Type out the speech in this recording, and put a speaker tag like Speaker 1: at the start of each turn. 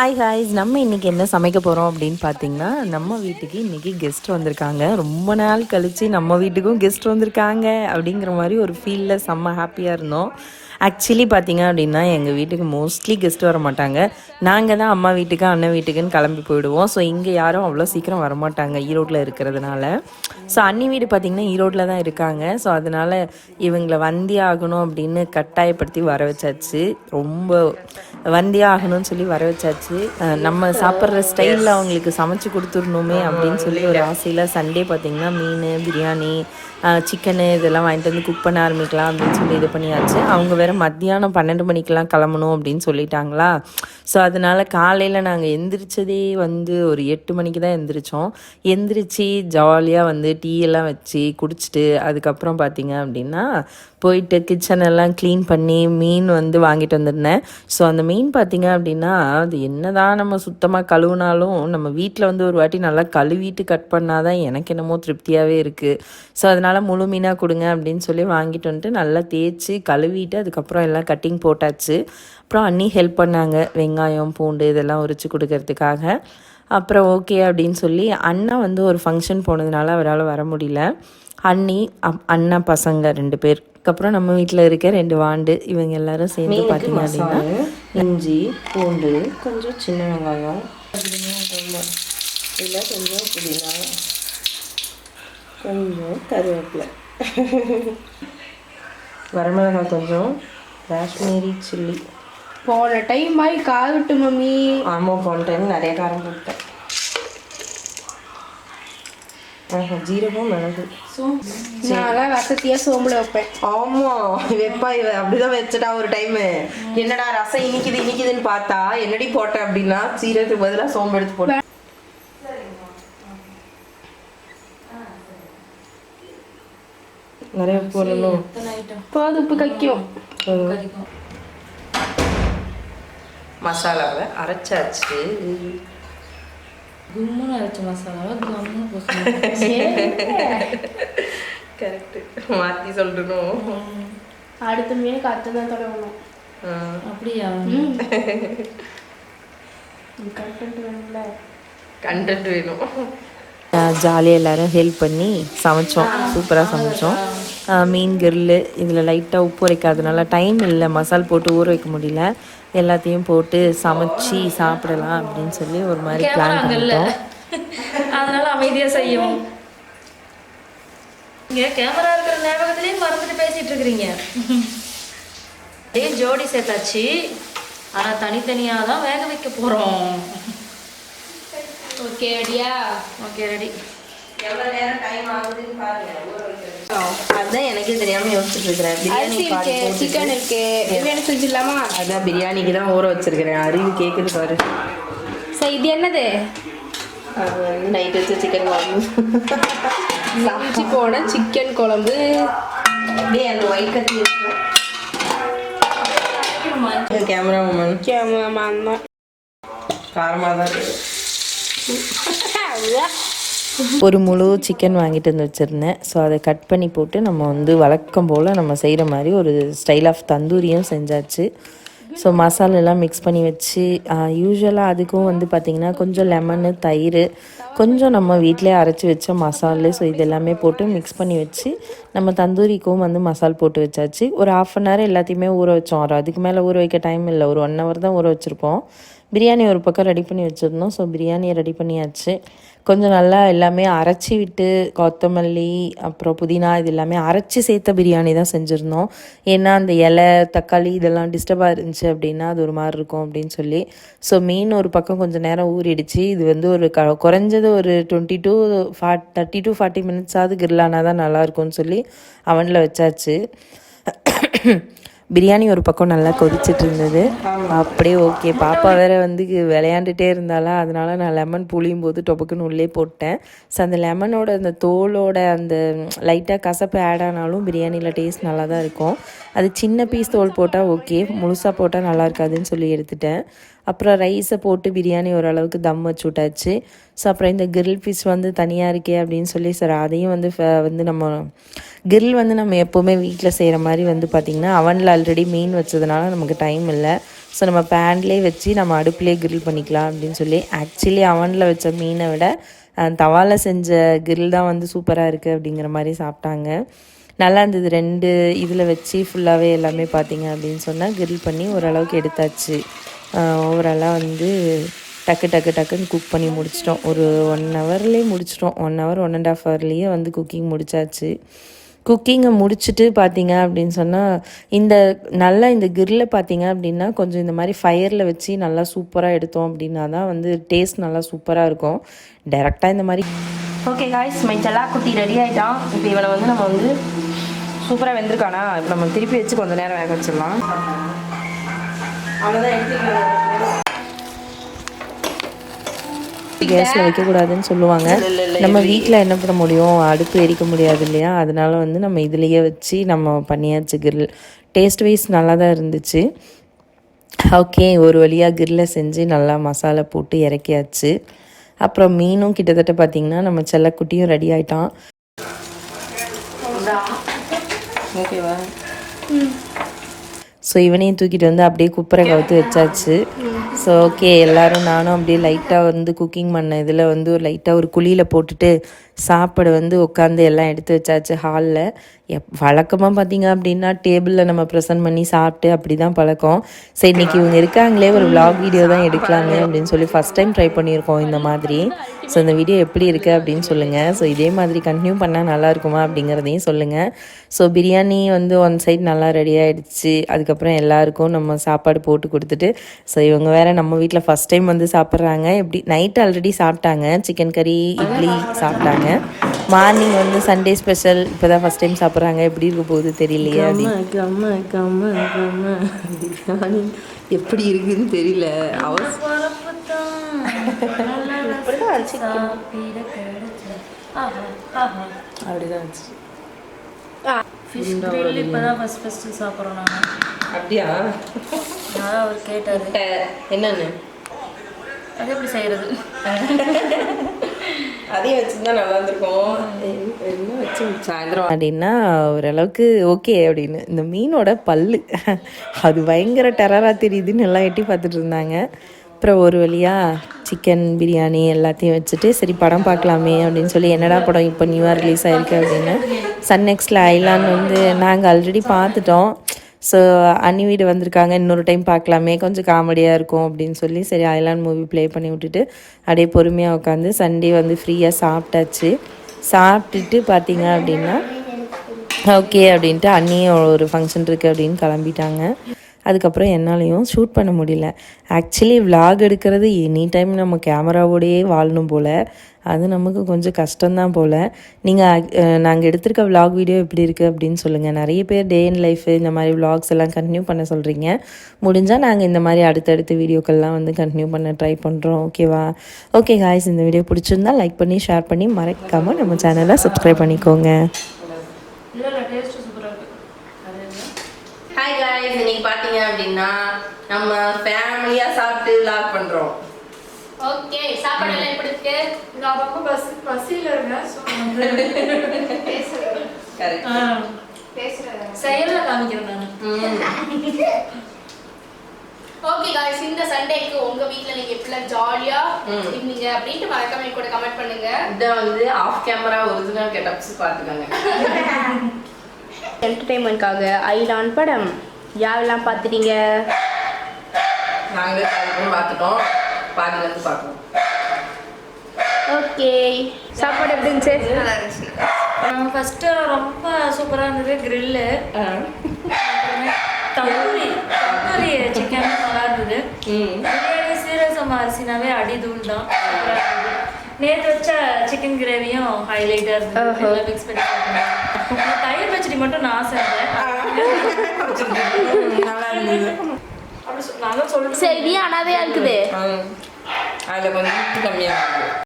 Speaker 1: Hi ஹாய்ஸ் நம்ம இன்றைக்கி என்ன சமைக்க போகிறோம் அப்படின்னு பார்த்தீங்கன்னா நம்ம வீட்டுக்கு இன்றைக்கி கெஸ்ட் வந்திருக்காங்க. ரொம்ப நாள் கழித்து நம்ம வீட்டுக்கும் கெஸ்ட் வந்திருக்காங்க அப்படிங்கிற மாதிரி ஒரு ஃபீலில் செம்ம ஹாப்பியாக இருந்தோம். ஆக்சுவலி பார்த்தீங்க அப்படின்னா எங்கள் வீட்டுக்கு மோஸ்ட்லி கெஸ்ட் வர மாட்டாங்க. நாங்கள் தான் அம்மா வீட்டுக்கு அண்ணன் வீட்டுக்குன்னு கிளம்பி போயிடுவோம். ஸோ இங்கே யாரும் அவ்வளோ சீக்கிரம் வரமாட்டாங்க ஈரோட்டில் இருக்கிறதுனால. ஸோ அண்ணி வீடு பார்த்திங்கன்னா ஈரோட்டில் தான் இருக்காங்க. ஸோ அதனால் இவங்களை வந்தி ஆகணும் அப்படின்னு கட்டாயப்படுத்தி வர வச்சாச்சு. ரொம்ப வந்தி ஆகணும்னு சொல்லி வர வச்சாச்சு. நம்ம சாப்பிட்ற ஸ்டைலில் அவங்களுக்கு சமைச்சு கொடுத்துடணுமே அப்படின்னு சொல்லி ஒரு ஆசையில் சண்டே பார்த்திங்கன்னா மீன் பிரியாணி சிக்கனு இதெல்லாம் வாங்கிட்டு வந்து குக் பண்ண ஆரம்பிக்கலாம் அப்படின்னு சொல்லி இது பண்ணியாச்சு. அவங்க வேறு மத்தியானம் பன்னெண்டு மணிக்கெலாம் கிளம்பணும் அப்படின்னு சொல்லிட்டாங்களா? ஸோ அதனால் காலையில் நாங்கள் எந்திரிச்சதே வந்து ஒரு எட்டு மணிக்கு தான் எந்திரிச்சோம். எந்திரிச்சு ஜாலியாக வந்து டீ எல்லாம் வச்சு குடிச்சிட்டு அதுக்கப்புறம் பார்த்தீங்க அப்படின்னா போயிட்டு கிச்சன் எல்லாம் க்ளீன் பண்ணி மீன் வந்து வாங்கிட்டு வந்திருந்தேன். ஸோ அந்த மீன் பார்த்தீங்க அப்படின்னா அது என்னதான் நம்ம சுத்தமாக கழுவுனாலும் நம்ம வீட்டில் வந்து ஒரு வாட்டி நல்லா கழுவிட்டு கட் பண்ணால் தான் எனக்கு என்னமோ திருப்தியாகவே இருக்குது ஸோ அதனால் முழு மீனாக கொடுங்க அப்படின்னு சொல்லி வாங்கிட்டு வந்துட்டு நல்லா தேய்ச்சி கழுவிட்டு அதுக்கு அதுக்கப்புறம் எல்லாம் கட்டிங் போட்டாச்சு. அப்புறம் அண்ணி ஹெல்ப் பண்ணாங்க. வெங்காயம் பூண்டு இதெல்லாம் உரிச்சு கொடுக்கறதுக்காக. அப்புறம் ஓகே அப்படின்னு சொல்லி அண்ணா வந்து ஒரு ஃபங்க்ஷன் போனதுனால அவரால் வர முடியல. அண்ணி அப் அண்ணா பசங்க ரெண்டு பேர். அதுக்கப்புறம் நம்ம வீட்டில் இருக்க ரெண்டு வாண்டு இவங்க எல்லாரும் சேர்ந்து பார்த்தீங்க அப்படின்னா இஞ்சி பூண்டு கொஞ்சம் சின்ன வெங்காயம். இல்லை கொஞ்சம் புதினா. கொஞ்சம் கருவேப்பிலை. வரமிளகாய் கொஞ்சம் காஷ்மீரி சில்லி.
Speaker 2: போன டைம் மாதிரி கால் விட்டு மம்மி.
Speaker 1: ஆமாம் போன டைம் நிறைய காரம் போட்டேன். ஆஹா, ஜீரகம் மிளகு.
Speaker 2: நான்லாம் வசதியாக சோம்புல வைப்பேன்.
Speaker 1: ஆமா வெப்பா இவ. அப்படிதான் வச்சுட்டா ஒரு டைம் என்னடா ரசம் இனிக்குது இனிக்குதுன்னு பார்த்தா என்னடி போட்ட அப்படின்னா சீரகத்துக்கு பதிலா சோம்பு எடுத்து போட்டேன் நிறைய போடணும்
Speaker 2: போது உப்பு கைக்கும்.
Speaker 1: மசாலாவை அரைச்சாச்சு.
Speaker 3: கும்முன்னு அரைச்ச மசாலாவை கம்முன்னு
Speaker 1: கரெக்ட் மாத்தி சொல்லணும்.
Speaker 2: அடுத்த மீன் கற்று தான் தொடங்கணும்.
Speaker 3: அப்படியா?
Speaker 2: கண்டென்ட் வேணும்ல.
Speaker 1: கண்டென்ட் வேணும். ஜாலியாக எல்லாரும் ஹெல்ப் பண்ணி சமைச்சோம். சூப்பராக சமைச்சோம். மீன் கிரில்லு இதில் லைட்டாக உப்பு வைக்காதனால டைம் இல்லை. மசால் போட்டு ஊற வைக்க முடியல. எல்லாத்தையும் போட்டு சமைச்சு சாப்பிடலாம் அப்படின்னு சொல்லி ஒரு மாதிரி பிளான் பண்ணிட்டோம்.
Speaker 3: அதனால அமைதியா செய்யும் இங்க கேமரா இருக்கிற ஞாபகத்திலேயே மறந்துட்டு பேசிட்டு இருக்கிறீங்க. அதே ஜோடி சேர்த்தாச்சு. ஆனா தனித்தனியா தான் வேக வைக்க போறோம்.
Speaker 2: ஓகே ரெடியா
Speaker 3: ஓகே ரெடி
Speaker 1: எவ்வளோ நேரம் டைம் ஆகுதுன்னு பாருங்க. அதுதான் எனக்கே தெரியாமல் யோசிச்சுட்டு இருக்கிறேன். பிரியாணி
Speaker 2: சிக்கன் இருக்கு பிரியாணி செஞ்சிடலாமா?
Speaker 1: அதான் பிரியாணிக்கு தான் ஊற வச்சிருக்கிறேன். அறிவு கேட்குது பாரு.
Speaker 2: சரி இது என்னது?
Speaker 1: அது வந்து நைட் வச்ச சிக்கன் குழம்பு.
Speaker 2: இஞ்சி போன சிக்கன் குழம்பு.
Speaker 1: அப்படியே அந்த ஒயிட் கத்தி கேமரா உமன்
Speaker 2: கேமராமேன் தான்.
Speaker 1: காரமாக தான் இருக்கு. ஒரு முழு சிக்கன் வாங்கிட்டு வந்து வச்சுருந்தேன். ஸோ அதை கட் பண்ணி போட்டு நம்ம வந்து வழக்கம் போல் நம்ம செய்கிற மாதிரி ஒரு ஸ்டைல் ஆஃப் தந்தூரியும் செஞ்சாச்சு. ஸோ மசாலெல்லாம் மிக்ஸ் பண்ணி வச்சு யூஸ்வலாக அதுக்கும் வந்து பார்த்திங்கன்னா கொஞ்சம் லெமனு தயிர் கொஞ்சம் நம்ம வீட்டிலே அரைச்சி வச்ச மசாலு ஸோ இது எல்லாமே போட்டு மிக்ஸ் பண்ணி வச்சு நம்ம தந்தூரிக்கும் வந்து மசால் போட்டு வச்சாச்சு. ஒரு ஆஃப் அன் ஹவர் எல்லாத்தையுமே ஊற வச்சோம். ஒரு அதுக்கு மேலே ஊற வைக்க டைம் இல்லை. ஒரு ஒன் ஹவர் தான் ஊற வச்சுருப்போம். பிரியாணி ஒரு பக்கம் ரெடி பண்ணி வச்சுருந்தோம். ஸோ பிரியாணியை ரெடி பண்ணியாச்சு. கொஞ்சம் நல்லா எல்லாமே அரைச்சி விட்டு கொத்தமல்லி அப்புறம் புதினா இது எல்லாமே அரைச்சி சேர்த்த பிரியாணி தான் செஞ்சுருந்தோம். ஏன்னா அந்த இலை தக்காளி இதெல்லாம் டிஸ்டர்பாக இருந்துச்சு அப்படின்னா அது ஒரு மாதிரி இருக்கும் அப்படின்னு சொல்லி. ஸோ மீன் ஒரு பக்கம் கொஞ்சம் நேரம் ஊறிடுச்சு. இது வந்து ஒரு க குறைஞ்சது ஒரு twenty to forty thirty to forty மினிட்ஸாவது grill ஆனா தான் நல்லாயிருக்கும்னு சொல்லி அவனில் வச்சாச்சு. பிரியாணி ஒரு பக்கம் நல்லா கொதிச்சிட்டு இருந்தது. அப்படியே ஓகே பாப்பா வேற வந்து விளையாண்டுட்டே இருந்தாலா அதனால நான் லெமன் புளியும் போது டொபக்குன்னு உள்ளே போட்டேன். ஸோ அந்த லெமனோட அந்த தோலோட அந்த லைட்டாக கசப்பு ஆட் ஆனாலும் பிரியாணியில் டேஸ்ட் நல்லா தான் இருக்கும். அது சின்ன பீஸ் தோல் போட்டால் ஓகே முழுசாக போட்டால் நல்லா இருக்காதுன்னு சொல்லி எடுத்துட்டேன். அப்புறம் ரைஸை போட்டு பிரியாணி ஓரளவுக்கு தம் வச்சு விட்டாச்சு. ஸோ அப்புறம் இந்த கிரில் பீஸ் வந்து தனியாக இருக்கே அப்படின்னு சொல்லி சார் அதையும் வந்து ஃப- வந்து நம்ம கிரில் வந்து நம்ம எப்போவுமே வீட்டில் செய்கிற மாதிரி வந்து பார்த்திங்கன்னா அவனில் ஆல்ரெடி மீன் வச்சதுனால நமக்கு டைம் இல்லை. ஸோ நம்ம பேன்லேயே வச்சு நம்ம அடுப்புலேயே கிரில் பண்ணிக்கலாம் அப்படின்னு சொல்லி ஆக்சுவலி அவனில் வச்ச மீனை விட தவாவில் செஞ்ச கிரில் தான் வந்து சூப்பராக இருக்குது அப்படிங்கிற மாதிரி சாப்பிட்டாங்க. நல்லா இருந்தது. ரெண்டு இதில் வச்சு ஃபுல்லாகவே எல்லாமே பார்த்தீங்க அப்படின்னு சொன்னால் கிரில் பண்ணி ஓரளவுக்கு எடுத்தாச்சு. ஓவராலாக வந்து டக்கு டக்கு டக்குன்னு குக் பண்ணி முடிச்சிட்டோம். ஒரு ஒன் ஹவர்லேயே முடிச்சிட்டோம். One hour one and half ஹவர்லேயே வந்து குக்கிங் முடிச்சாச்சு. குக்கிங்கை முடிச்சுட்டு பார்த்தீங்க அப்படின்னு சொன்னால் இந்த நல்லா இந்த கிரில் பார்த்தீங்க அப்படின்னா கொஞ்சம் இந்த மாதிரி ஃபயரில் வச்சு நல்லா சூப்பராக எடுத்தோம் அப்படின்னா தான் வந்து டேஸ்ட் நல்லா சூப்பராக இருக்கும். டேரெக்டாக இந்த மாதிரி
Speaker 4: ஓகே காய்ஸ் மை செல்லா குட்டி ரெடி ஆகிட்டான் இப்போ இவனை வந்து நம்ம வந்து சூப்பராக வெந்திருக்கானா? இப்போ நம்ம திருப்பி வச்சு கொஞ்சம் நேரம் வேக வச்சிடலாம். அவ்வளோதான்
Speaker 1: கேஸில் வைக்கக்கூடாதுன்னு சொல்லுவாங்க. நம்ம வீட்டில் என்ன பண்ண முடியும்? அடுப்பு எரிக்க முடியாது இல்லையா? அதனால வந்து நம்ம இதுலேயே வச்சு நம்ம பண்ணியாச்சு கிரில் டேஸ்ட் வைஸ் நல்லா தான் இருந்துச்சு. ஓகே ஒரு வழியாக கிரில்ல செஞ்சு நல்லா மசாலா போட்டு இறக்கியாச்சு. அப்புறம் மீனும் கிட்டத்தட்ட பார்த்திங்கன்னா நம்ம செல்லக்குட்டியும் ரெடி ஆயிட்டான்.
Speaker 4: ஓகேவா
Speaker 1: ஸோ இவனையும் தூக்கிட்டு வந்து அப்படியே குப்பரை கவுத்து வச்சாச்சு. ஸோ ஓகே எல்லாரும் நானும் அப்படியே லைட்டாக வந்து குக்கிங் பண்ண இதில் வந்து ஒரு லைட்டாக ஒரு குழியில் போட்டுட்டு சாப்பாடு வந்து உட்காந்து எல்லாம் எடுத்து வச்சாச்சு ஹாலில் எப் வழக்கமாக பார்த்தீங்க அப்படின்னா டேபிளில் நம்ம ப்ரெசென்ட் பண்ணி சாப்பிட்டு அப்படி தான் பழக்கம். சரி இன்னைக்கு இவங்க இருக்காங்களே ஒரு vlog வீடியோ தான் எடுக்கலாங்க அப்படின்னு சொல்லி ஃபஸ்ட் டைம் ட்ரை பண்ணியிருக்கோம் இந்த மாதிரி. ஸோ இந்த வீடியோ எப்படி இருக்குது அப்படின்னு சொல்லுங்கள் ஸோ இதே மாதிரி கண்டினியூ பண்ணால் நல்லா இருக்குமா அப்படிங்கிறதையும் சொல்லுங்கள் ஸோ பிரியாணி வந்து ஒன் சைட் நல்லா ரெடி ஆகிடுச்சு அதுக்கப்புறம் எல்லாருக்கும் நம்ம சாப்பாடு போட்டு கொடுத்துட்டு ஸோ இவங்க வேறு நம்ம வீட்டில் ஃபஸ்ட் டைம் வந்து சாப்பிட்றாங்க. எப்படி நைட் ஆல்ரெடி சாப்பிட்டாங்க. சிக்கன் கறி இட்லி சாப்பிட்டாங்க. மார்னிங் வந்து சண்டே ஸ்பெஷல் இப்போ தான் ஃபஸ்ட் டைம் சாப்பிட்றாங்க. எப்படி இருக்க போகுது தெரியலையே
Speaker 4: கம்ம கம்ம கம்ம எப்படி இருக்குன்னு தெரியல. அப்படிதான் வச்சு
Speaker 3: ஃபிஷ் கிரில் இப்போ தான் ஃபஸ்ட் ஃபஸ்ட்டு சாப்பிட்றோம்
Speaker 4: அப்படியா?
Speaker 3: அதான் அவர் கேட்டார்.
Speaker 4: என்னன்னு?
Speaker 3: அது எப்படி செய்கிறது
Speaker 4: அதையும் வச்சுருந்தா நல்லா இருந்திருக்கும். என்ன வச்சு சாயந்தரம்
Speaker 1: அப்படின்னா ஓரளவுக்கு ஓகே அப்படின்னு. இந்த மீனோட பல்லு. அது பயங்கர டெரராக தெரியுதுன்னு எல்லாம் எட்டி பார்த்துட்டு இருந்தாங்க. அப்புறம் ஒரு வழியாக சிக்கன் பிரியாணி எல்லாத்தையும் வச்சுட்டு சரி படம் பார்க்கலாமே அப்படின்னு சொல்லி என்னடா படம் இப்போ நியூவாக ரிலீஸ் ஆயிருக்கு அப்படின்னு. சன் நெக்ஸ்டில் ஐலான் வந்து நாங்கள் ஆல்ரெடி பார்த்துட்டோம். ஸோ அன்னி வீடு வந்திருக்காங்க. இன்னொரு டைம் பார்க்கலாமே. கொஞ்சம் காமெடியாக இருக்கும் அப்படின்னு சொல்லி சரி ஐலாண்ட் மூவி ப்ளே பண்ணி விட்டுட்டு அப்படியே பொறுமையாக உட்காந்து சண்டே வந்து ஃப்ரீயாக சாப்பிட்டாச்சு. சாப்பிட்டுட்டு பார்த்தீங்க அப்படின்னா ஓகே அப்படின்ட்டு அண்ணியும் ஒரு ஃபங்க்ஷன் இருக்குது அப்படின்னு கிளம்பிட்டாங்க. அதுக்கப்புறம் என்னாலையும் ஷூட் பண்ண முடியல. ஆக்சுவலி விலாக் எடுக்கிறது எனி டைம் நம்ம கேமராவோடையே வாழணும் போல். அது நமக்கு கொஞ்சம் கஷ்டம்தான் போல். நீங்கள் நாங்கள் எடுத்திருக்க விலாக் வீடியோ எப்படி இருக்குது அப்படின்னு சொல்லுங்கள் நிறைய பேர் டே இன் லைஃப் இந்த மாதிரி விலாக்ஸ் எல்லாம் கண்டினியூ பண்ண சொல்கிறீங்க முடிஞ்சால் நாங்கள் இந்த மாதிரி அடுத்தடுத்த வீடியோக்கள்லாம் வந்து கண்டினியூ பண்ண ட்ரை பண்ணுறோம் ஓகேவா ஓகே காய்ஸ் இந்த வீடியோ பிடிச்சிருந்தா லைக் பண்ணி ஷேர் பண்ணி மறக்காமல் நம்ம சேனலை சப்ஸ்கிரைப் பண்ணிக்கோங்க
Speaker 3: இல்லை இல்லை டேஸ்ட்டு சூப்பராக இருக்குது அது
Speaker 4: ஹாய் காய்ஸ் இன்னைக்கு பார்த்தீங்க அப்படின்னா நம்ம ஃபேமிலியாக சாப்பிட்டு vlog பண்ணுறோம்
Speaker 2: ஓகே சாப்பாடு எல்லாம் எப்படி இருக்கு
Speaker 3: நான் ரொம்ப பசி பசியில் இருக்கேன் ஸோ
Speaker 4: கரெக்ட்
Speaker 3: செயலில் காமிக்கிறேன் நான்
Speaker 2: ஓகே गाइस இந்த சண்டேக்கு உங்க வீட்ல நீங்க எப்படிலாம் ஜாலியா இருந்தீங்க அப்படின்ட்டு மறக்காம என் கூட கமெண்ட் பண்ணுங்க
Speaker 4: இதை வந்து ஆஃப் கேமரா ஒரிஜினல் கெட்டப்ஸ் பார்த்துக்கோங்க
Speaker 2: என்டர்டைன்மெண்ட்காக ஐலான் படம் யாரெல்லாம் பார்த்துட்டீங்க?
Speaker 4: நாங்களே கால் பார்த்துட்டோம். பாதிலேருந்து பார்க்கணும்.
Speaker 2: ஓகே. சாப்பாடு எப்படி இருந்துச்சு?
Speaker 3: ஃபஸ்ட்டு ரொம்ப சூப்பராக இருந்தது கிரில்லு தந்தூரி தந்தூரி சிக்கன் நல்லா இருந்தது. பிரியாணி சீரசம் அரிசினாவே அடிதூள் தான். நேத்து வச்ச சிக்கன் கிரேவியும் ஹைலைட்டாக இருந்தது. எல்லாம் மிக்ஸ் பண்ணி. தயிர் பச்சடி மட்டும் நான் செஞ்சேன்.
Speaker 4: நல்லா இருந்தது.
Speaker 3: தான் சொல்லிட்டு
Speaker 2: சரி நீ அனாதையா இருக்குது.
Speaker 4: அதில் கொஞ்சம் கம்மியாக இருக்குது